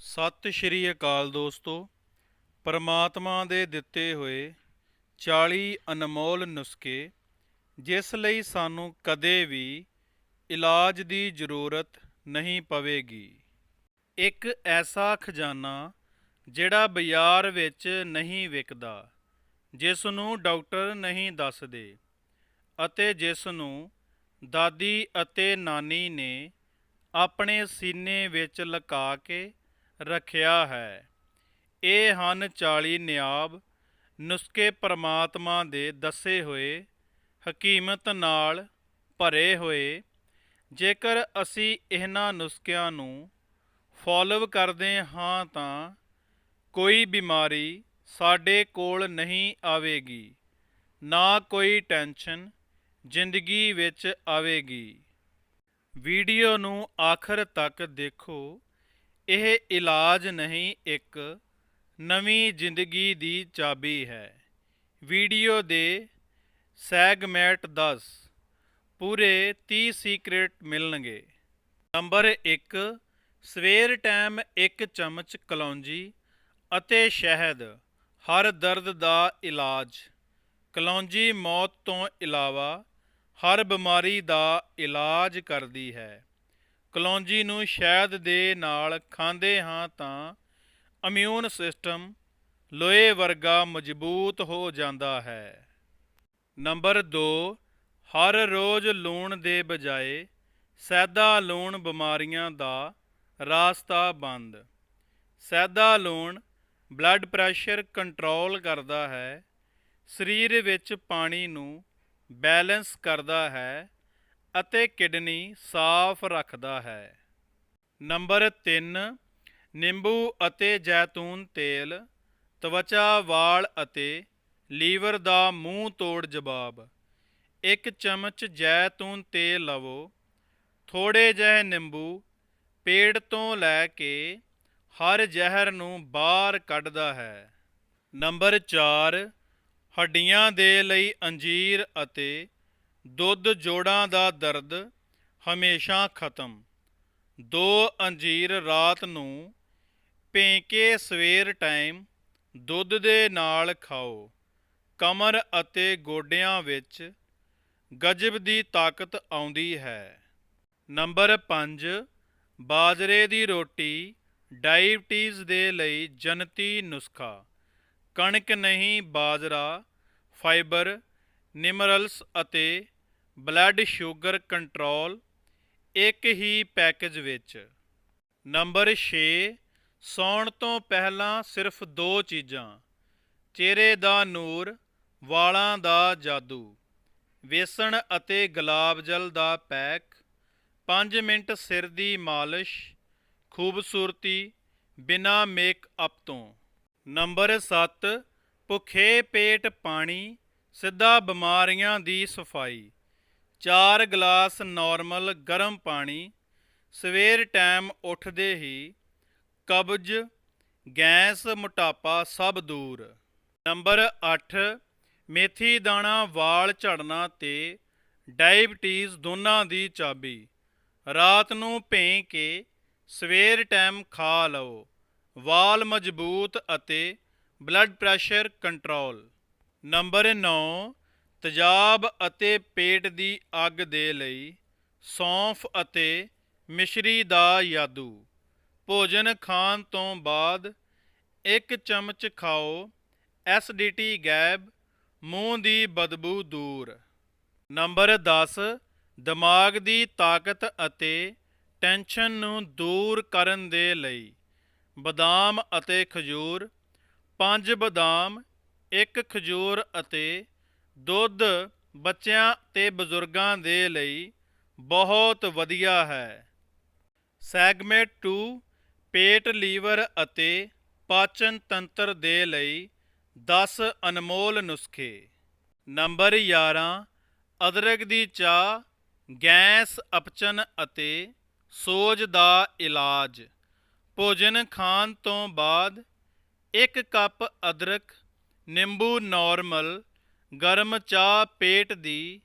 ਸਤਿ ਸ਼੍ਰੀ ਅਕਾਲ ਦੋਸਤੋ। ਪਰਮਾਤਮਾ ਦੇ ਦਿੱਤੇ ਹੋਏ 40 ਅਨਮੋਲ ਨੁਸਖੇ, ਜਿਸ ਲਈ ਸਾਨੂੰ ਕਦੇ ਵੀ ਇਲਾਜ ਦੀ ਜ਼ਰੂਰਤ ਨਹੀਂ ਪਵੇਗੀ। ਇੱਕ ਐਸਾ ਖਜ਼ਾਨਾ ਜਿਹੜਾ ਬਾਜ਼ਾਰ ਵਿੱਚ ਨਹੀਂ ਵਿਕਦਾ ਜਿਸ ਨੂੰ ਡਾਕਟਰ ਨਹੀਂ ਦੱਸਦੇ ਅਤੇ ਜਿਸ ਨੂੰ ਦਾਦੀ ਅਤੇ ਨਾਨੀ ਨੇ ਆਪਣੇ ਸੀਨੇ ਵਿੱਚ ਲੁਕਾ ਕੇ ਰੱਖਿਆ ਹੈ। ਇਹ ਹਨ 40 ਨਿਆਬ ਨੁਸਖੇ ਪਰਮਾਤਮਾ ਦੇ ਦੱਸੇ ਹੋਏ, ਹਕੀਮਤ ਨਾਲ ਭਰੇ ਹੋਏ। ਜੇਕਰ ਅਸੀਂ ਇਹਨਾਂ ਨੁਸਖਿਆਂ ਨੂੰ ਫੋਲੋ ਕਰਦੇ ਹਾਂ ਤਾਂ ਕੋਈ ਬਿਮਾਰੀ ਸਾਡੇ ਕੋਲ ਨਹੀਂ ਆਵੇਗੀ, ਨਾ ਕੋਈ ਟੈਨਸ਼ਨ ਜ਼ਿੰਦਗੀ ਵਿੱਚ ਆਵੇਗੀ। ਵੀਡੀਓ ਨੂੰ ਆਖਰ ਤੱਕ ਦੇਖੋ। ਇਹ ਇਲਾਜ ਨਹੀਂ ਇੱਕ ਨਵੀਂ ਜ਼ਿੰਦਗੀ ਦੀ ਚਾਬੀ ਹੈ। ਵੀਡੀਓ ਦੇ ਸੈਗਮੈਂਟ 10 ਪੂਰੇ 30 ਸੀਕ੍ਰੇਟ ਮਿਲਣਗੇ। ਨੰਬਰ 1 ਸਵੇਰ ਟਾਈਮ 1 ਚਮਚ ਕਲੌਂਜੀ ਅਤੇ ਸ਼ਹਿਦ, ਹਰ ਦਰਦ ਦਾ ਇਲਾਜ। ਕਲੌਂਜੀ ਮੌਤ ਤੋਂ ਇਲਾਵਾ ਹਰ ਬਿਮਾਰੀ ਦਾ ਇਲਾਜ ਕਰਦੀ ਹੈ। ਕਲੌਂਜੀ ਨੂੰ ਸ਼ਹਿਦ ਦੇ ਨਾਲ ਖਾਂਦੇ ਹਾਂ ਤਾਂ ਇਮਿਊਨ ਸਿਸਟਮ ਲੋਹੇ ਵਰਗਾ ਮਜ਼ਬੂਤ ਹੋ ਜਾਂਦਾ ਹੈ। ਨੰਬਰ 2 ਹਰ ਰੋਜ਼ ਲੂਣ ਦੇ ਬਜਾਏ ਸੈਦਾ ਲੂਣ ਬਿਮਾਰੀਆਂ ਦਾ ਰਾਸਤਾ ਬੰਦ। ਸੈਦਾ ਲੂਣ ਬਲੱਡ ਪ੍ਰੈਸ਼ਰ ਕੰਟਰੋਲ ਕਰਦਾ ਹੈ, ਸਰੀਰ ਵਿੱਚ ਪਾਣੀ ਨੂੰ ਬੈਲੈਂਸ ਕਰਦਾ ਹੈ ਅਤੇ ਕਿਡਨੀ ਸਾਫ਼ ਰੱਖਦਾ ਹੈ। ਨੰਬਰ 3 ਨਿੰਬੂ ਅਤੇ ਜੈਤੂਨ ਤੇਲ, ਤਵਚਾ, ਵਾਲ ਅਤੇ ਲੀਵਰ ਦਾ ਮੂੰਹ ਤੋੜ ਜਵਾਬ। ਇੱਕ ਚਮਚ ਜੈਤੂਨ ਤੇਲ ਲਵੋ। ਥੋੜੇ ਜਿਹੇ ਨਿੰਬੂ ਪੇੜ ਤੋਂ ਲੈ ਕੇ ਹਰ ਜ਼ਹਿਰ ਨੂੰ ਬਾਹਰ ਕੱਢਦਾ ਹੈ। ਨੰਬਰ 4 ਹੱਡੀਆਂ ਦੇ ਲਈ ਅੰਜੀਰ ਅਤੇ ਦੁੱਧ ਜੋੜਾਂ ਦਾ ਦਰਦ ਹਮੇਸ਼ਾ ਖਤਮ। ਦੋ ਅੰਜੀਰ ਰਾਤ ਨੂੰ ਪੇਂਕੇ ਸਵੇਰ ਟਾਈਮ ਦੁੱਧ ਦੇ ਨਾਲ ਖਾਓ। ਕਮਰ ਅਤੇ ਗੋਡਿਆਂ ਵਿੱਚ ਗਜਬ ਦੀ ਤਾਕਤ ਆਉਂਦੀ ਹੈ। ਨੰਬਰ 5 ਬਾਜਰੇ ਦੀ ਰੋਟੀ ਡਾਇਬਟੀਜ਼ ਦੇ ਲਈ ਜਨਤੀ ਨੁਸਖਾ। ਕਣਕ ਨਹੀਂ, ਬਾਜਰਾ, ਫਾਈਬਰ ਨਿਮਰਲਸ ਅਤੇ ਬਲੱਡ ਸ਼ੂਗਰ ਕੰਟਰੋਲ ਇੱਕ ਹੀ ਪੈਕੇਜ ਵਿੱਚ। ਨੰਬਰ 6 ਸੌਣ ਤੋਂ ਪਹਿਲਾਂ ਸਿਰਫ ਦੋ ਚੀਜ਼ਾਂ, ਚਿਹਰੇ ਦਾ ਨੂਰ, ਵਾਲਾਂ ਦਾ ਜਾਦੂ, ਵੇਸਣ ਅਤੇ ਗੁਲਾਬ ਜਲ ਦਾ ਪੈਕ 5 ਮਿੰਟ ਸਿਰ ਦੀ ਮਾਲਿਸ਼, ਖੂਬਸੂਰਤੀ, ਬਿਨਾ ਮੇਕਅਪ ਤੋਂ। ਨੰਬਰ 7 ਭੁੱਖੇ ਪੇਟ ਪਾਣੀ ਸਿੱਧਾ ਬਿਮਾਰੀਆਂ ਦੀ ਸਫ਼ਾਈ। 4 ਗਲਾਸ ਨਾਰਮਲ ਗਰਮ ਪਾਣੀ। ਸਵੇਰ ਟਾਈਮ ਉੱਠਦੇ ਹੀ ਕਬਜ਼, ਗੈਸ, ਮੋਟਾਪਾ ਸਭ ਦੂਰ। ਨੰਬਰ 8 ਮੇਥੀ ਦਾਣਾ ਵਾਲ ਝੜਨਾ ਤੇ ਡਾਇਬਟੀਜ਼ ਦੋਨਾਂ ਦੀ ਚਾਬੀ। ਰਾਤ ਨੂੰ ਭੇਂ ਕੇ ਸਵੇਰ ਟਾਈਮ ਖਾ ਲਓ। ਵਾਲ ਮਜ਼ਬੂਤ ਅਤੇ ਬਲੱਡ ਪ੍ਰੈਸ਼ਰ ਕੰਟਰੋਲ। ਨੰਬਰ 9 ਤਜ਼ਾਬ ਅਤੇ ਪੇਟ ਦੀ ਅੱਗ ਦੇ ਲਈ ਸੌਂਫ ਅਤੇ ਮਿਸ਼ਰੀ ਦਾ ਯਾਦੂ। ਭੋਜਨ ਖਾਣ ਤੋਂ ਬਾਅਦ ਇੱਕ ਚਮਚ ਖਾਓ ਐਸਿਡਿਟੀ ਗੈਬ, ਮੂੰਹ ਦੀ ਬਦਬੂ ਦੂਰ। ਨੰਬਰ 10 ਦਿਮਾਗ ਦੀ ਤਾਕਤ ਅਤੇ ਟੈਨਸ਼ਨ ਨੂੰ ਦੂਰ ਕਰਨ ਦੇ ਲਈ ਬਦਾਮ ਅਤੇ ਖਜੂਰ, ਪੰਜ ਬਦਾਮ ਇੱਕ ਖਜੂਰ ਅਤੇ ਦੁੱਧ ਬੱਚਿਆਂ ਤੇ ਬਜ਼ੁਰਗਾਂ ਦੇ ਲਈ ਬਹੁਤ ਵਧੀਆ ਹੈ। ਸੈਗਮੈਂਟ 2 ਪੇਟ, ਲੀਵਰ ਅਤੇ ਪਾਚਨ ਤੰਤਰ ਦੇ ਲਈ 10 ਅਨਮੋਲ ਨੁਸਖੇ। ਨੰਬਰ 11 ਅਦਰਕ ਦੀ ਚਾਹ, ਗੈਸ, ਅਪਚਨ ਅਤੇ ਸੋਜ ਦਾ ਇਲਾਜ। ਭੋਜਨ ਖਾਣ ਤੋਂ ਬਾਅਦ ਇੱਕ ਕੱਪ ਅਦਰਕ ਨਿੰਬੂ ਨਾਰਮਲ, ਗਰਮ ਚਾਹ ਪੇਟ ਦੀ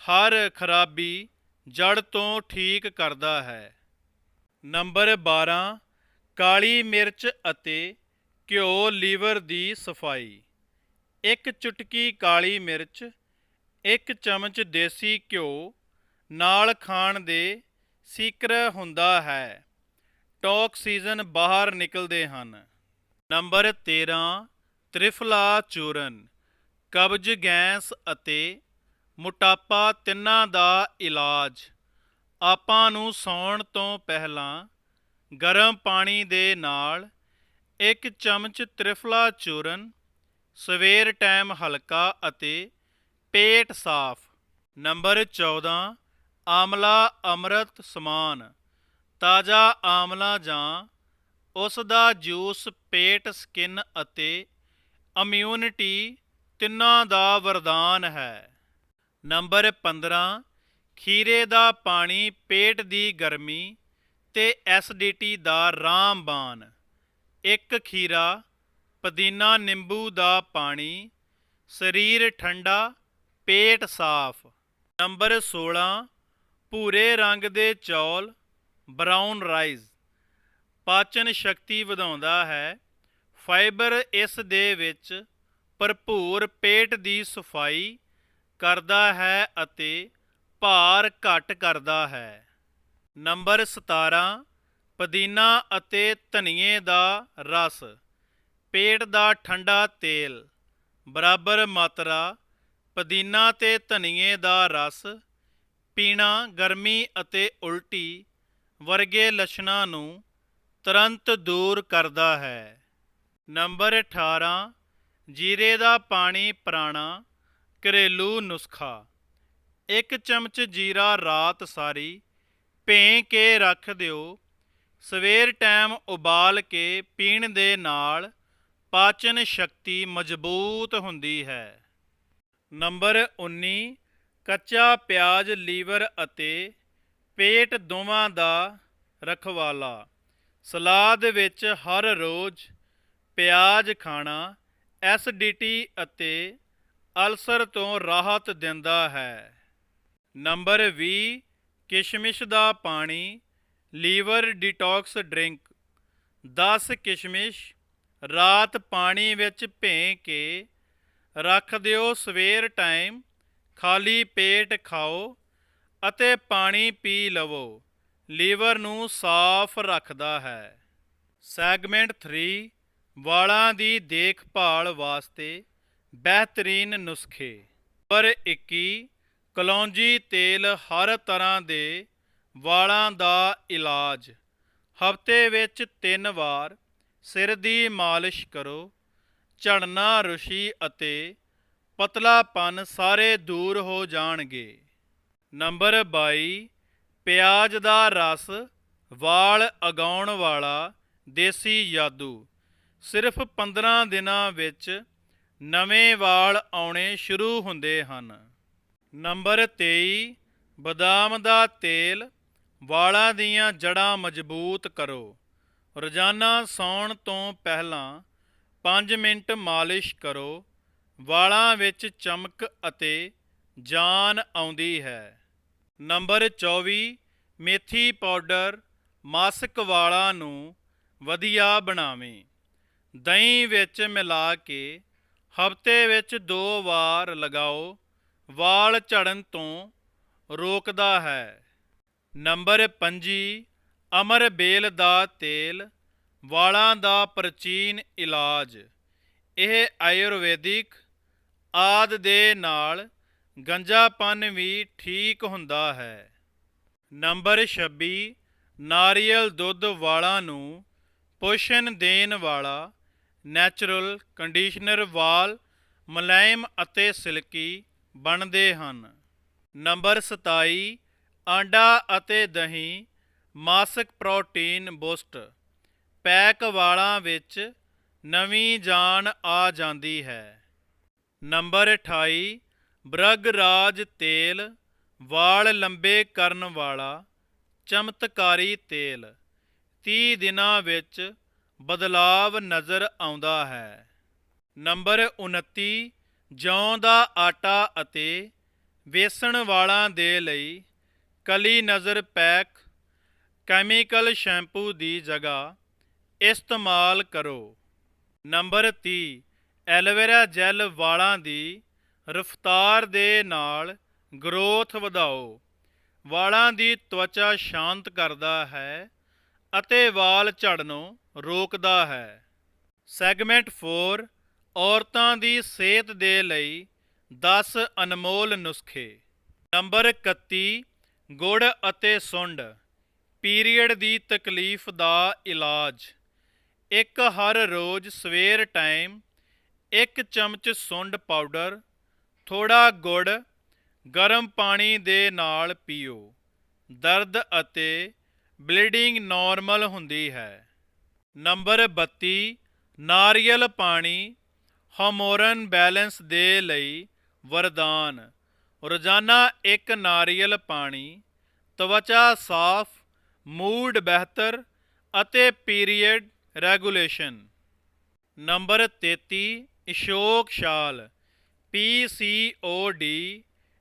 ਹਰ ਖਰਾਬੀ ਜੜ ਤੋਂ ਠੀਕ ਕਰਦਾ ਹੈ। ਨੰਬਰ 12 ਕਾਲੀ ਮਿਰਚ ਅਤੇ ਘਿਓ ਲੀਵਰ ਦੀ ਸਫ਼ਾਈ। ਇੱਕ ਚੁਟਕੀ ਕਾਲੀ ਮਿਰਚ, ਇੱਕ ਚਮਚ ਦੇਸੀ ਘਿਓ ਨਾਲ ਖਾਣ ਦੇ ਸੀਕਰ ਹੁੰਦਾ ਹੈ। ਟੌਕਸੀਜ਼ਨ ਬਾਹਰ ਨਿਕਲਦੇ ਹਨ। ਨੰਬਰ 13 ਤ੍ਰਿਫਲਾ ਚੂਰਨ, ਕਬਜ਼ ਗੈਸ ਅਤੇ ਮੋਟਾਪਾ ਤਿੰਨਾਂ ਦਾ ਇਲਾਜ। ਆਪਾਂ ਨੂੰ ਸੌਣ ਤੋਂ ਪਹਿਲਾਂ ਗਰਮ ਪਾਣੀ ਦੇ ਨਾਲ ਇੱਕ ਚਮਚ ਤ੍ਰਿਫਲਾ ਚੂਰਨ, ਸਵੇਰ ਟਾਈਮ ਹਲਕਾ ਅਤੇ ਪੇਟ ਸਾਫ਼। ਨੰਬਰ 14 ਆਮਲਾ ਅੰਮ੍ਰਿਤ ਸਮਾਨ, ਤਾਜ਼ਾ ਆਮਲਾ ਜਾਂ ਉਸ ਦਾ ਜੂਸ ਪੇਟ ਸਕਿਨ ਅਤੇ ਇਮਿਊਨਿਟੀ ਤਿੰਨਾਂ ਦਾ ਵਰਦਾਨ ਹੈ। ਨੰਬਰ 15 ਖੀਰੇ ਦਾ ਪਾਣੀ ਪੇਟ ਦੀ ਗਰਮੀ ਤੇ ਐਸਿਡਿਟੀ ਦਾ ਰਾਮਬਾਨ ਇੱਕ ਖੀਰਾ, ਪੁਦੀਨਾ ਨਿੰਬੂ ਦਾ ਪਾਣੀ, ਸਰੀਰ ਠੰਡਾ, ਪੇਟ ਸਾਫ਼। ਨੰਬਰ 16 ਭੂਰੇ ਰੰਗ ਦੇ ਚੌਲ, ਬਰਾਊਨ ਰਾਈਸ। ਪਾਚਨ ਸ਼ਕਤੀ ਵਧਾਉਂਦਾ ਹੈ। ਫਾਈਬਰ ਇਸ ਦੇ ਵਿੱਚ ਭਰਪੂਰ ਪੇਟ ਦੀ ਸਫ਼ਾਈ ਕਰਦਾ ਹੈ ਅਤੇ ਭਾਰ ਘਟ ਕਰਦਾ ਹੈ। ਨੰਬਰ 17 ਪੁਦੀਨਾ ਅਤੇ ਧਨੀਏ ਦਾ ਰਸ। ਪੇਟ ਦਾ ਠੰਡਾ ਤੇਲ। ਬਰਾਬਰ ਮਾਤਰਾ। ਪੁਦੀਨਾ ਤੇ ਧਨੀਏ ਦਾ ਰਸ। ਪੀਣਾ ਗਰਮੀ ਅਤੇ ਉਲਟੀ ਵਰਗੇ ਲੱਛਣਾਂ ਨੂੰ ਤੁਰੰਤ ਦੂਰ ਕਰਦਾ ਹੈ। ਨੰਬਰ 18 ਜੀਰੇ ਦਾ ਪਾਣੀ ਪੁਰਾਣਾ, ਘਰੇਲੂ ਨੁਸਖਾ। ਇੱਕ ਚਮਚ ਜੀਰਾ ਰਾਤ ਸਾਰੀ, ਭੇ ਕੇ ਰੱਖ ਦਿਓ। ਸਵੇਰ ਟਾਈਮ ਉਬਾਲ ਕੇ ਪੀਣ ਦੇ ਨਾਲ ਪਾਚਨ ਸ਼ਕਤੀ ਮਜ਼ਬੂਤ ਹੁੰਦੀ ਹੈ। ਨੰਬਰ 19 ਕੱਚਾ ਪਿਆਜ਼, ਲੀਵਰ ਅਤੇ ਪੇਟ ਦੋਵਾਂ ਦਾ ਰਖਵਾਲਾ। ਸਲਾਦ ਵਿੱਚ ਹਰ ਰੋਜ਼ ਪਿਆਜ਼ ਖਾਣਾ ਐਸਿਡਿਟੀ ਅਤੇ ਅਲਸਰ ਤੋਂ ਰਾਹਤ ਦਿੰਦਾ ਹੈ। ਨੰਬਰ 20 ਕਿਸ਼ਮਿਸ਼ ਦਾ ਪਾਣੀ, ਲੀਵਰ ਡਿਟੌਕਸ ਡਰਿੰਕ। 10 ਕਿਸ਼ਮਿਸ਼, ਰਾਤ ਪਾਣੀ ਵਿੱਚ ਭੇ ਕੇ ਰੱਖ ਦਿਓ, ਸਵੇਰ ਟਾਈਮ ਖਾਲੀ ਪੇਟ ਖਾਓ ਅਤੇ ਪਾਣੀ ਪੀ ਲਵੋ। ਲੀਵਰ ਨੂੰ ਸਾਫ਼ ਰੱਖਦਾ ਹੈ। ਸੈਗਮੈਂਟ 3 ਵਾਲਾਂ ਦੀ ਦੇਖਭਾਲ ਵਾਸਤੇ ਬਿਹਤਰੀਨ ਨੁਸਖੇ। ਪਰ 21 ਕਲੌਂਜੀ ਤੇਲ ਹਰ ਤਰ੍ਹਾਂ ਦੇ ਵਾਲਾਂ ਦਾ ਇਲਾਜ। ਹਫ਼ਤੇ ਵਿੱਚ 3 ਵਾਰ ਸਿਰ ਦੀ ਮਾਲਿਸ਼ ਕਰੋ। ਝੜਨਾ ਰੁਸ਼ੀ ਅਤੇ ਪਤਲਾਪਨ ਸਾਰੇ ਦੂਰ ਹੋ ਜਾਣਗੇ। ਨੰਬਰ 22 ਪਿਆਜ਼ ਦਾ ਰਸ ਵਾਲ ਅਗਾਉਣ ਵਾਲਾ ਦੇਸੀ ਜਾਦੂ। ਸਿਰਫ 15 ਦਿਨਾਂ ਵਿੱਚ ਨਵੇਂ ਵਾਲ ਆਉਣੇ ਸ਼ੁਰੂ ਹੁੰਦੇ ਹਨ। ਨੰਬਰ 23 ਬਦਾਮ ਦਾ ਤੇਲ, ਵਾਲਾਂ ਦੀਆਂ ਜੜ੍ਹਾਂ ਮਜ਼ਬੂਤ ਕਰੋ। ਰੋਜ਼ਾਨਾ ਸੌਣ ਤੋਂ ਪਹਿਲਾਂ 5 ਮਿੰਟ ਮਾਲਿਸ਼ ਕਰੋ। ਵਾਲਾਂ ਵਿੱਚ ਚਮਕ ਅਤੇ ਜਾਨ ਆਉਂਦੀ ਹੈ। ਨੰਬਰ 24 ਮੇਥੀ ਪਾਊਡਰ, ਮਾਸਕ ਵਾਲਾਂ ਨੂੰ ਵਧੀਆ ਬਣਾਵੇਂ। ਦਹੀਂ ਵਿੱਚ ਮਿਲਾ ਕੇ ਹਫ਼ਤੇ ਵਿੱਚ ਦੋ ਵਾਰ ਲਗਾਓ, ਵਾਲ ਝੜਨ ਤੋਂ ਰੋਕਦਾ ਹੈ। ਨੰਬਰ 25 ਅਮਰ ਬੇਲ ਦਾ ਤੇਲ, ਵਾਲਾਂ ਦਾ ਪ੍ਰਾਚੀਨ ਇਲਾਜ। ਇਹ ਆਯੁਰਵੈਦਿਕ ਆਦ ਦੇ ਨਾਲ ਗੰਜਾਪਨ ਵੀ ਠੀਕ ਹੁੰਦਾ ਹੈ। ਨੰਬਰ 26 ਨਾਰੀਅਲ ਦੁੱਧ ਵਾਲਾਂ ਨੂੰ ਪੋਸ਼ਣ ਦੇਣ ਵਾਲਾ ਨੈਚੁਰਲ ਕੰਡੀਸ਼ਨਰ ਵਾਲ ਮਲਾਇਮ ਅਤੇ ਸਿਲਕੀ ਬਣਦੇ ਹਨ। ਨੰਬਰ 27 ਆਂਡਾ ਅਤੇ ਦਹੀਂ, ਮਾਸਕ ਪ੍ਰੋਟੀਨ ਬੂਸਟ। ਪੈਕ ਵਾਲਾਂ ਵਿੱਚ ਨਵੀਂ ਜਾਨ ਆ ਜਾਂਦੀ ਹੈ। ਨੰਬਰ 28 ਬ੍ਰਗ ਰਾਜ ਤੇਲ, ਵਾਲ ਲੰਬੇ ਕਰਨ ਵਾਲਾ ਚਮਤਕਾਰੀ ਤੇਲ। 30 ਦਿਨਾਂ ਵਿੱਚ ਬਦਲਾਵ ਨਜ਼ਰ ਆਉਂਦਾ ਹੈ। ਨੰਬਰ 29 ਜੌਂ ਦਾ ਆਟਾ ਅਤੇ ਵੇਸਣ ਵਾਲਾਂ ਦੇ ਲਈ ਕਲੀ ਨਜ਼ਰ ਪੈਕ ਕੈਮੀਕਲ ਸ਼ੈਂਪੂ ਦੀ ਜਗ੍ਹਾ ਇਸਤੇਮਾਲ ਕਰੋ। ਨੰਬਰ 30 ਐਲੋਵੇਰਾ ਜੈਲ ਵਾਲਾਂ ਦੀ ਰਫਤਾਰ ਦੇ ਨਾਲ ਗਰੋਥ ਵਧਾਓ। ਵਾਲਾਂ ਦੀ ਤਵਚਾ ਸ਼ਾਂਤ ਕਰਦਾ ਹੈ ਅਤੇ ਵਾਲ ਝੜਨੋਂ ਰੋਕਦਾ ਹੈ। ਸੈਗਮੈਂਟ 4 ਔਰਤਾਂ ਦੀ ਸਿਹਤ ਦੇ ਲਈ 10 ਅਨਮੋਲ ਨੁਸਖੇ। ਨੰਬਰ 31 ਗੁੜ ਅਤੇ ਸੁੰਡ। ਪੀਰੀਅਡ ਦੀ ਤਕਲੀਫ ਦਾ ਇਲਾਜ। ਇੱਕ ਹਰ ਰੋਜ਼ ਸਵੇਰ ਟਾਈਮ ਇੱਕ ਚਮਚ ਸੁੰਡ ਪਾਊਡਰ ਥੋੜਾ ਗੁੜ, ਗਰਮ ਪਾਣੀ ਦੇ ਨਾਲ ਪੀਓ। ਦਰਦ ਅਤੇ ਬਲੀਡਿੰਗ ਨਾਰਮਲ ਹੁੰਦੀ ਹੈ। ਨੰਬਰ 32 ਨਾਰੀਅਲ ਪਾਣੀ ਹਾਰਮੋਨ ਬੈਲੈਂਸ ਦੇ ਲਈ ਵਰਦਾਨ। ਰੋਜ਼ਾਨਾ ਇੱਕ ਨਾਰੀਅਲ ਪਾਣੀ, ਤਵਚਾ ਸਾਫ਼, ਮੂਡ ਬਿਹਤਰ ਅਤੇ ਪੀਰੀਅਡ ਰੈਗੂਲੇਸ਼ਨ। ਨੰਬਰ 33 ਇਸ਼ੋਕ ਛਾਲ PCOD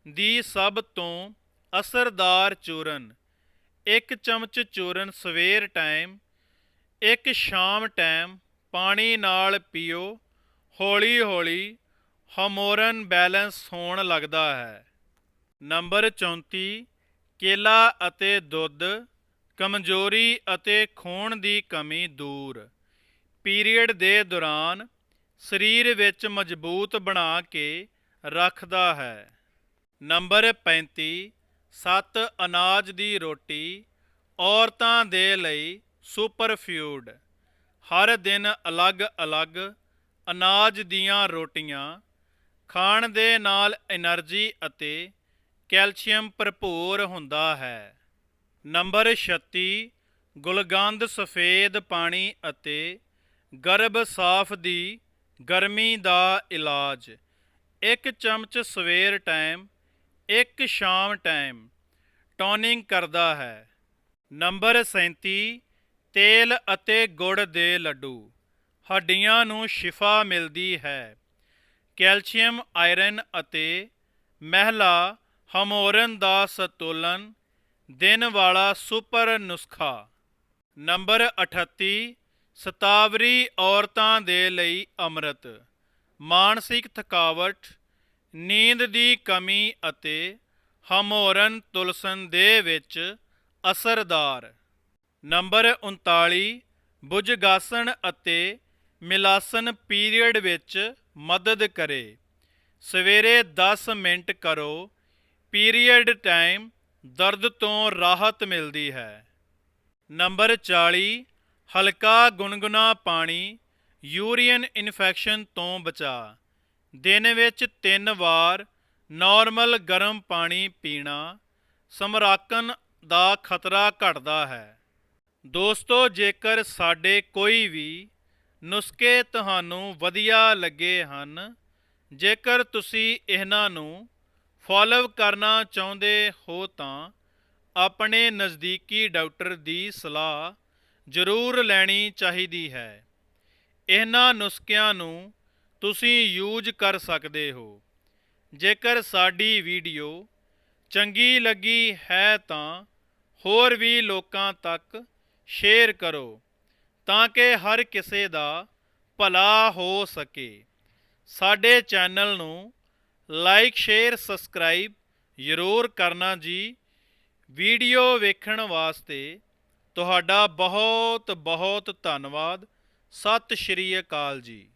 ਦੀ ਸਭ ਤੋਂ ਅਸਰਦਾਰ ਚੂਰਨ। ਇੱਕ ਚਮਚ ਚੂਰਨ ਸਵੇਰ ਟਾਈਮ ਇੱਕ ਸ਼ਾਮ ਟਾਈਮ ਪਾਣੀ ਨਾਲ ਪੀਓ ਹੌਲੀ ਹੌਲੀ ਹਾਰਮੋਨ ਬੈਲੈਂਸ ਹੋਣ ਲੱਗਦਾ ਹੈ। ਨੰਬਰ 34 ਕੇਲਾ ਅਤੇ ਦੁੱਧ ਕਮਜ਼ੋਰੀ ਅਤੇ ਖੂਨ ਦੀ ਕਮੀ ਦੂਰ। ਪੀਰੀਅਡ ਦੇ ਦੌਰਾਨ ਸਰੀਰ ਵਿੱਚ ਮਜ਼ਬੂਤ ਬਣਾ ਕੇ ਰੱਖਦਾ ਹੈ। ਨੰਬਰ 35 ਸੱਤ ਅਨਾਜ ਦੀ ਰੋਟੀ ਔਰਤਾਂ ਦੇ ਲਈ ਸੁਪਰਫਿਊਡ। ਹਰ ਦਿਨ ਅਲੱਗ-ਅਲੱਗ ਅਨਾਜ ਦੀਆਂ ਰੋਟੀਆਂ, ਖਾਣ ਦੇ ਨਾਲ એનર્ਜੀ ਅਤੇ ਕੈਲਸ਼ੀਅਮ ਭਰਪੂਰ ਹੁੰਦਾ ਹੈ। ਨੰਬਰ 36 ਗੁਲਗੰਦ ਸਫੇਦ ਪਾਣੀ ਅਤੇ ਗਰਭ ਸਾਫ਼ ਦੀ ਗਰਮੀ ਦਾ ਇਲਾਜ। ਇੱਕ ਚਮਚ ਸਵੇਰ ਟਾਈਮ, ਇੱਕ ਸ਼ਾਮ ਟਾਈਮ ਟੋਨਿੰਗ ਕਰਦਾ ਹੈ। ਨੰਬਰ 37 ਤੇਲ ਅਤੇ ਗੁੜ ਦੇ ਲੱਡੂ। ਹੱਡੀਆਂ ਨੂੰ ਸ਼ਿਫਾ ਮਿਲਦੀ ਹੈ। ਕੈਲਸ਼ੀਅਮ, ਆਇਰਨ ਅਤੇ ਮਹਿਲਾ ਹਮੋਰਨ ਦਾ ਸੰਤੁਲਨ ਦਿਨ ਵਾਲਾ ਸੁਪਰ ਨੁਸਖਾ। ਨੰਬਰ 38 ਸਤਾਵਰੀ ਔਰਤਾਂ ਦੇ ਲਈ ਅੰਮ੍ਰਿਤ। ਮਾਨਸਿਕ ਥਕਾਵਟ, ਨੀਂਦ ਦੀ ਕਮੀ ਅਤੇ ਹਮੋਰਨ ਤੁਲਸਨ ਦੇ ਵਿੱਚ ਅਸਰਦਾਰ। ਨੰਬਰ 39 ਬੁਝਗਾਸਣ ਅਤੇ ਮਿਲਾਸਨ ਪੀਰੀਅਡ ਵਿੱਚ ਮਦਦ ਕਰੇ। ਸਵੇਰੇ 10 ਮਿੰਟ ਕਰੋ। ਪੀਰੀਅਡ ਟਾਈਮ ਦਰਦ ਤੋਂ ਰਾਹਤ ਮਿਲਦੀ ਹੈ। ਨੰਬਰ 40 ਹਲਕਾ ਗੁਨਗੁਨਾ ਪਾਣੀ ਯੂਰੀਨ ਇਨਫੈਕਸ਼ਨ ਤੋਂ ਬਚਾ। ਦਿਨ ਵਿੱਚ 3 ਵਾਰ ਨਾਰਮਲ ਗਰਮ ਪਾਣੀ ਪੀਣਾ ਸਮਰਾਕਨ ਦਾ ਖਤਰਾ ਘਟਦਾ ਹੈ। ਦੋਸਤੋ, ਜੇਕਰ ਸਾਡੇ ਕੋਈ ਵੀ ਨੁਸਖੇ ਤੁਹਾਨੂੰ ਵਧੀਆ ਲੱਗੇ ਹਨ, ਜੇਕਰ ਤੁਸੀਂ ਇਹਨਾਂ ਨੂੰ ਫਾਲੋ ਕਰਨਾ ਚਾਹੁੰਦੇ ਹੋ ਤਾਂ ਆਪਣੇ ਨਜ਼ਦੀਕੀ ਡਾਕਟਰ ਦੀ ਸਲਾਹ ਜ਼ਰੂਰ ਲੈਣੀ ਚਾਹੀਦੀ ਹੈ। ਇਹਨਾਂ ਨੁਸਖਿਆਂ ਨੂੰ ਤੁਸੀਂ ਯੂਜ਼ ਕਰ ਸਕਦੇ ਹੋ। ਜੇਕਰ ਸਾਡੀ ਵੀਡੀਓ ਚੰਗੀ ਲੱਗੀ ਹੈ ਤਾਂ ਹੋਰ ਵੀ ਲੋਕਾਂ ਤੱਕ ਸ਼ੇਅਰ ਕਰੋ, ਤਾਂ ਕਿ ਹਰ ਕਿਸੇ ਦਾ ਭਲਾ ਹੋ ਸਕੇ। ਸਾਡੇ ਚੈਨਲ ਨੂੰ ਲਾਈਕ ਸ਼ੇਅਰ ਸਬਸਕ੍ਰਾਈਬ ਜ਼ਰੂਰ ਕਰਨਾ ਜੀ। ਵੀਡੀਓ ਵੇਖਣ ਵਾਸਤੇ ਤੁਹਾਡਾ ਬਹੁਤ ਬਹੁਤ ਧੰਨਵਾਦ। ਸਤਿ ਸ਼੍ਰੀ ਅਕਾਲ ਜੀ।